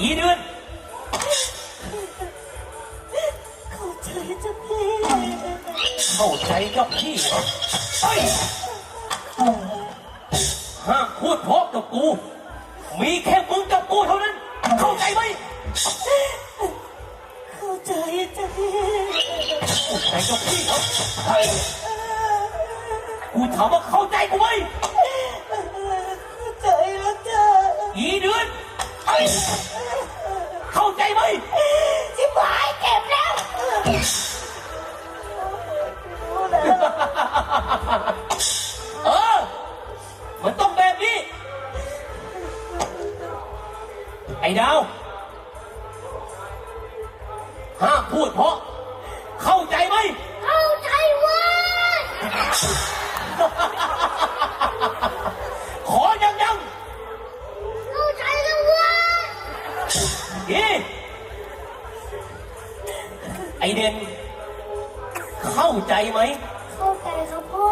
อีเดือน เข้าใจจ้ะพี่เข้าใจกับพี่เหรอเฮ้ยห้ามพูดเพราะกับกู มีแค่มึงกับกูเท่านั้น เข้าใจไหมเข้าใจจ้ะพี่เข้าใจกับพี่เหรอเฮ้ยกูถามว่าเข้าใจกูไหมเข้าใจแล้วจ้ะอีเดือนเฮ้ย เข้าใจไหมชิบหายเก็บแล้วรู้แล้วเออ มันต้องแบบนี้ ไอ้ดาวห้ามพูดเพราะ เข้าใจไหม เข้าใจเว้ยขอยังยังเข้าใจแล้วเว้ยอีไอ เด่นเข้าใจไหม เข้าใจครับพ่อ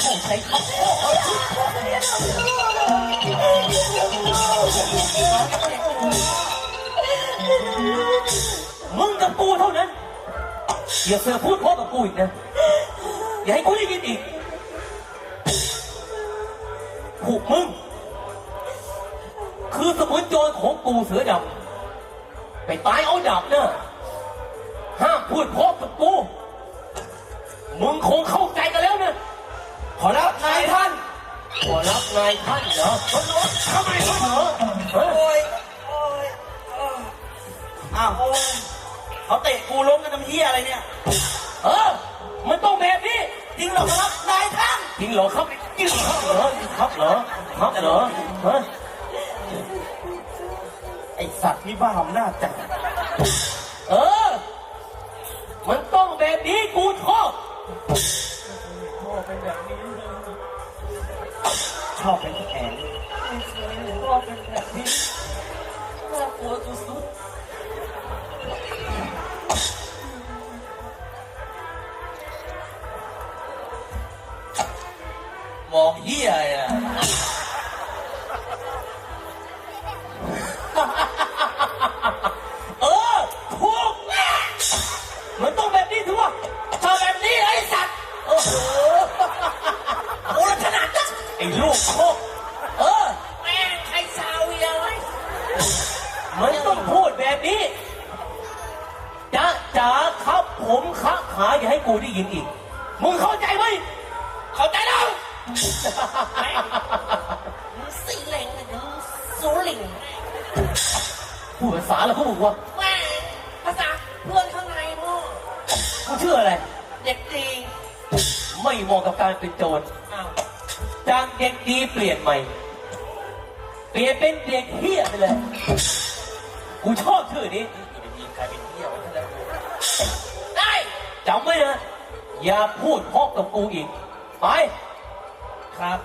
เข้าใจครับพ่อมึงกับกูเท่านั้น อย่าเสือพูดพราะกับกูอีกนะ อย่าให้กูได้ยินอีกผูกมึง คือสมุนโจรของกูเสือดำไปตายเอาดับเนอะ ห้ามพูดเพราะกับกู มึงคงเข้าใจกันแล้วนะขอรับนายท่าน ขอรับนายท่านเหรอทำไมเหรอเฮ้ยโอ้ยโอ้ยเอออ้าวเขาเตะกูล้มกันทำเหี้ยอะไรเนี่ย เออ มันต้องแบบนี้จริงเหรอครับนายท่านจริงเหรอครับจริงเหรอครับเหรอครับเหรอฮะไอสัตว์นี่บ้าอำนาจจัด กูชอบชอบเป็นแขนชอบเป็นแบบนี้น่ากลัวสุดมองเหี้ยอะ โอ้โหโอ้ยขนาดนั้นไอ้ลูกโคกเออแม่งใครซาเวียไว้มันต้องพูดแบบนี้จ้าจ๋าครับผมค้าขาอย่าให้กูได้ยินอีก มึงเข้าใจไหมเข้าใจแล้วมึงสีเหลงนะมึงสูหลิงพูดภาษาอะไรเขาบอกว่าแม่งภาษาเพื่อนข้างในพ่อกูชื่ออะไร เด็กดี ไม่เหมาะกับการเป็นโจรอ้าวจากเด็กดีเปลี่ยนใหม่ เปลี่ยนเป็นเด็กเฮี้ยไปเลย กูชอบชื่อนี้จะมีใครเป็นเหี้ยไว้แล้วกูได้จำไว้นะ อย่าพูดเพราะกับกูอีก ไป ครับ